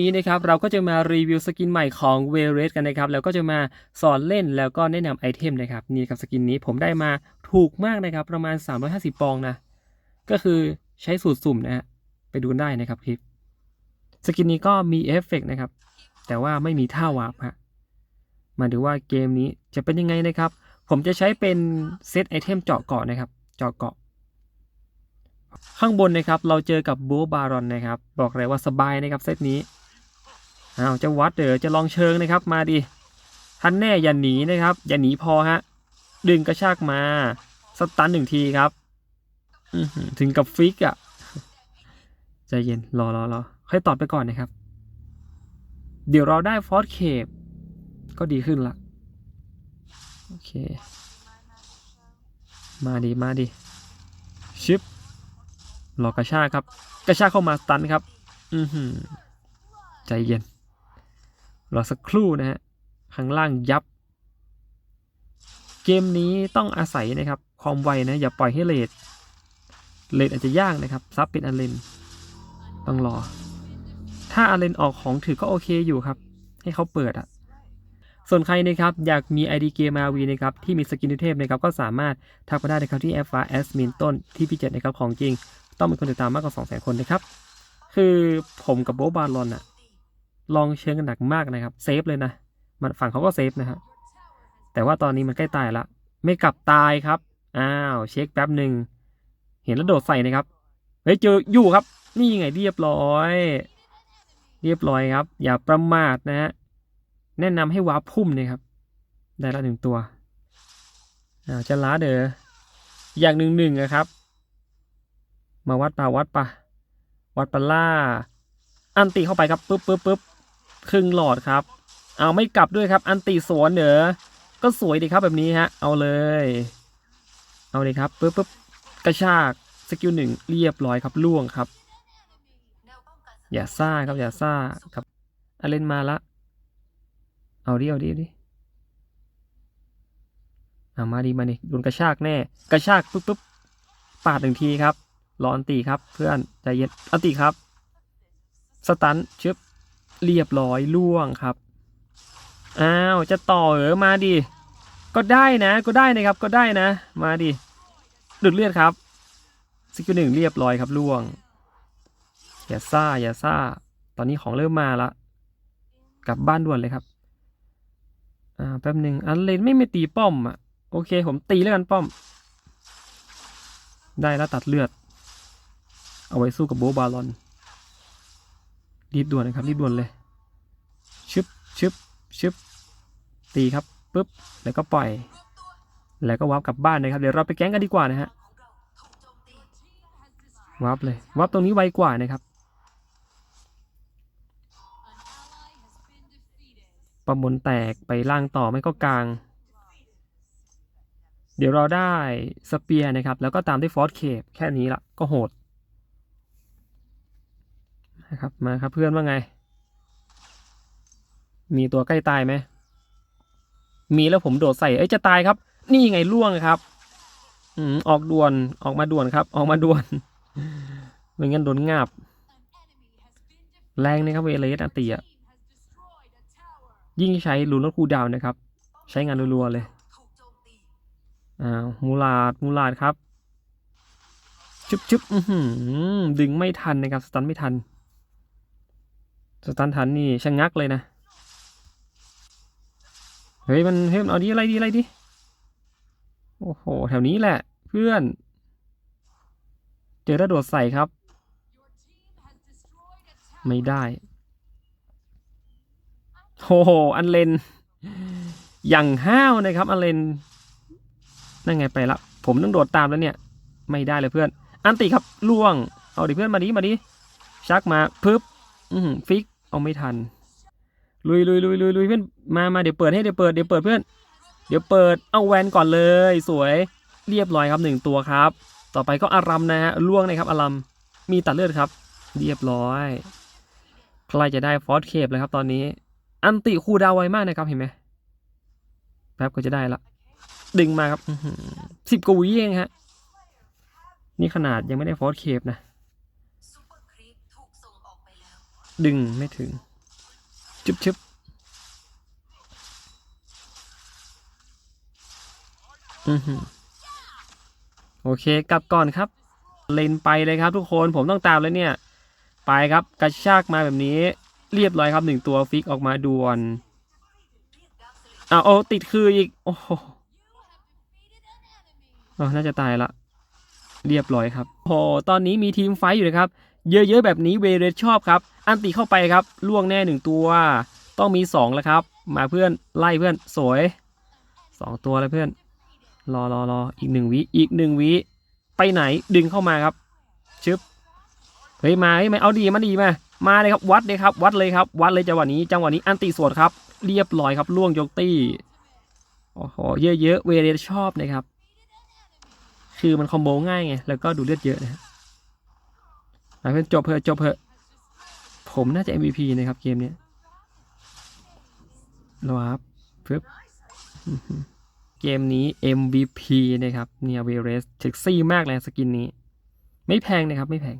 นี้นะครับเราก็จะมารีวิวสกินใหม่ของเวเรสกันนะครับแล้วก็จะมาสอนเล่นแล้วก็แนะนำไอเทมนะครับนี่ครับสกินนี้ผมได้มาถูกมากนะครับประมาณ 350 ปองนะก็คือใช้สูตรสุ่มนะฮะไปดูได้นะครับคลิปสกินนี้ก็มีเอฟเฟกต์นะครับ แต่ว่าไม่มีท่าวาร์ปฮะมาดูว่าเกมนี้จะเป็นยังไงนะครับ ผมจะใช้เป็นเซตไอเทมเจาะเกาะนะครับ เจาะเกาะ ข้างบนนะครับเราเจอกับบูบารอนนะครับ บอกเลยว่าสบายนะครับเซตนี้ อ้าวจะวัดเดอจะลองเชิงนะครับ มาดิท่านแน่อย่าหนีนะครับ อย่าหนีพอฮะ ดึงกระชากมาสตันหนึ่งทีครับอถึงกับฟิกอะ่ะใจเย็นรอรอรอค่อยตอบไปก่อนนะครับ เดี๋ยวเราได้ฟอสเคปก็ดีขึ้นละโอเค มาดีมาดีชิปรอกระชากครับ กระชากเข้ามาสตันครับ อือหือใจเย็น รอสักครู่นะฮะข้างล่างยับ เกมนี้ต้องอาศัยนะครับความไวนะอย่าปล่อยให้เลดเลดอาจจะยากนะครับซับเป็นอันเลนต้องรอ ถ้าอันเลนออกของถือก็โอเคอยู่ครับ ให้เขาเปิดอะส่วนใครนะครับอยากมี ID เกม RV นะครับที่มีสกินเทพนะครับก็สามารถทักมาได้นะครับที่แอฟฟ้าแอสมินต้นที่พี่เจ็ดนะครับของจริง ต้องมีคนติดตามมากกว่า 2 0 0 0 0 0 คนนะครับ คือผมกับโบบาลอนอะ ลองเชิงกันหนักมากนะครับเซฟเลยนะมันฝั่งเขาก็เซฟนะฮะแต่ว่าตอนนี้มันใกล้ตายละไม่กลับตายครับอ้าวเช็คแป๊บหนึ่งเห็นแล้วโดดใส่นะครับเฮ้ยเจออยู่ครับ นี่ไงเรียบร้อย เรียบร้อยครับ อย่าประมาทนะฮะแนะนำให้วาร์ปพุ่มนะครับ ได้ละหนึ่งตัวอ้าวจะล้าเด้ออย่างหนึ่งหนึ่งนะครับ มาวัดปะวัดปะวัดปะล่า อันติเข้าไปครับปึ๊บปึ๊บปึ๊บ ครึ่งหลอดครับ เอาไม่กลับด้วยครับ อันติสวนเด๋อก็สวยดีครับแบบนี้ฮะ เอาเลย เอาเลยครับปึ๊บปึ๊บกระชากสกิลหนึ่งเรียบร้อยครับล่วงครับ อย่าซ่าครับอย่าซ่าครับอเลนมาละ เอาดิเอาดิดิเอามาดีมาดิโดนกระชากแน่ กระชากปึ๊บปึ๊บปาดหนึ่งทีครับรออันตีครับ เพื่อนใจเย็นอันตีครับ สตันชึบ เรียบร้อยล่วงครับ อ้าว จะต่อเหรอมาดิ ก็ได้นะ ก็ได้นะครับ ก็ได้นะ มาดิดุดเลือดครับสกิลหนึ่งเรียบร้อยครับล่วง อย่าซ่า อย่าซ่า ตอนนี้ของเริ่มมาละ กลับบ้านด่วนเลยครับ อ่า แป๊บหนึ่งอันเลนไม่ไม่ตีป้อมอะ โอเค ผมตีแล้วกันป้อม ได้แล้วตัดเลือด เอาไว้สู้กับโบบาลอน รีบด่วนนะครับรีบด่วนเลยชึบชึบชึบตีครับปุ๊บแล้วก็ปล่อย แล้วก็วาร์ปกลับบ้านนะครับเดี๋ยวเราไปแก๊งกันดีกว่านะฮะวาร์ปเลยวาร์ปตรงนี้ไวกว่านะครับประมนแตกไปล่างต่อไม่ก็กลาง เดี๋ยวเราได้สเปียร์นะครับ แล้วก็ตามด้วยฟอสเคปแค่นี้ละก็โหด นะครับมาครับเพื่อนว่าไง มีตัวใกล้ตายไหมมีแล้วผมโดดใส่เอ้ยจะตายครับ นี่ไงล่วงครับ อืมออกด่วนออกมาด่วนครับ ออกมาด่วนไม่งั้นโดนงาบ แรงนะครับเวเลสอตีอะยิ่งใช้ลูนแล้วคูดาวนะครับ ใช้งานรัวๆเลยอ้าวมูลาดมูลาดครับชึบชึบอือหือดึงไม่ทันนะครับ สตันไม่ทัน สตันทันนี่ชะงงักเลยนะ เฮ้ยมันเฮ้ยมันเอาดีอะไรดีอะไรดี โอ้โห แถวนี้แหละ เพื่อน เจอระโดดใส่ครับ ไม่ได้ โอ้โห อันเลน อย่างห้าวนะครับ อันเลน นั่นไงไปละ ผมต้องโดดตามแล้วเนี่ย ไม่ได้เลยเพื่อน อันติครับล่วง เอาดิเพื่อนมาดิมาดิชักมาปึ๊บอืฟิก เอาไม่ทัน ลุยลุยลุยลุยลุยเพื่อนมามาเดี๋ยวเปิดให้เดี๋ยวเปิดเดี๋ยวเปิดเพื่อน เดี๋ยวเปิดเอาแวนก่อนเลย สวยเรียบร้อยครับหนึ่งตัวครับ ต่อไปก็อารัมนะฮะล่วงนะครับอารัมมีตัดเลือดครับ เรียบร้อยใครจะได้ฟอสเคปเลยครับตอนนี้ อันติคูดาวไวมากนะครับเห็นไหมแป๊บก็จะได้ละดึงมาครับสิบกว่าวิเองฮะนี่ขนาดยังไม่ได้ฟอสเคปนะ ดึงไม่ถึง จุบจุบอือหือโอเคกลับก่อนครับ เลนไปเลยครับทุกคนผมต้องตามแล้วเนี่ย ไปครับกระชากมาแบบนี้ เรียบร้อยครับหนึ่งตัวฟิกออกมาด่วนอ้าวโอ้ติดคืออีก โอ้โหน่าจะตายละ เรียบร้อยครับโอ้ตอนนี้มีทีมไฟอยู่นะครับ เยอะๆแบบนี้เวเรสชอบครับ อันติเข้าไปครับล่วงแน่หนึ่งตัว ต้องมีสองแล้วครับ มาเพื่อนไล่เพื่อนสวยสองตัวแล้วเพื่อน รอรอรออีกหนึ่งวิอีกหนึ่งวิไปไหนดึงเข้ามาครับชึบเฮ้ยมาเฮ้ยมาเอาดีมาดีมามาเลยครับวัดเลยครับ วัดเลยครับ วัดเลยจังหวะนี้จังหวะนี้อันติสวดครับ เรียบร้อยครับล่วงยกตี้โอ้โหเยอะๆเวเรสชอบนะครับ คือมันคอมโบง่ายไงแล้วก็ดูเลือดเยอะนะฮะมา เพื่อนจบเพอะจบเพอะผมน่าจะ MVP นะครับเกมนี้รอครับปึ๊บอื้อหือเกมนี้ MVP นะครับ เนี่ยเวเรสเซ็กซี่มากเลยสกินนี้ ไม่แพงนะครับ ไม่แพง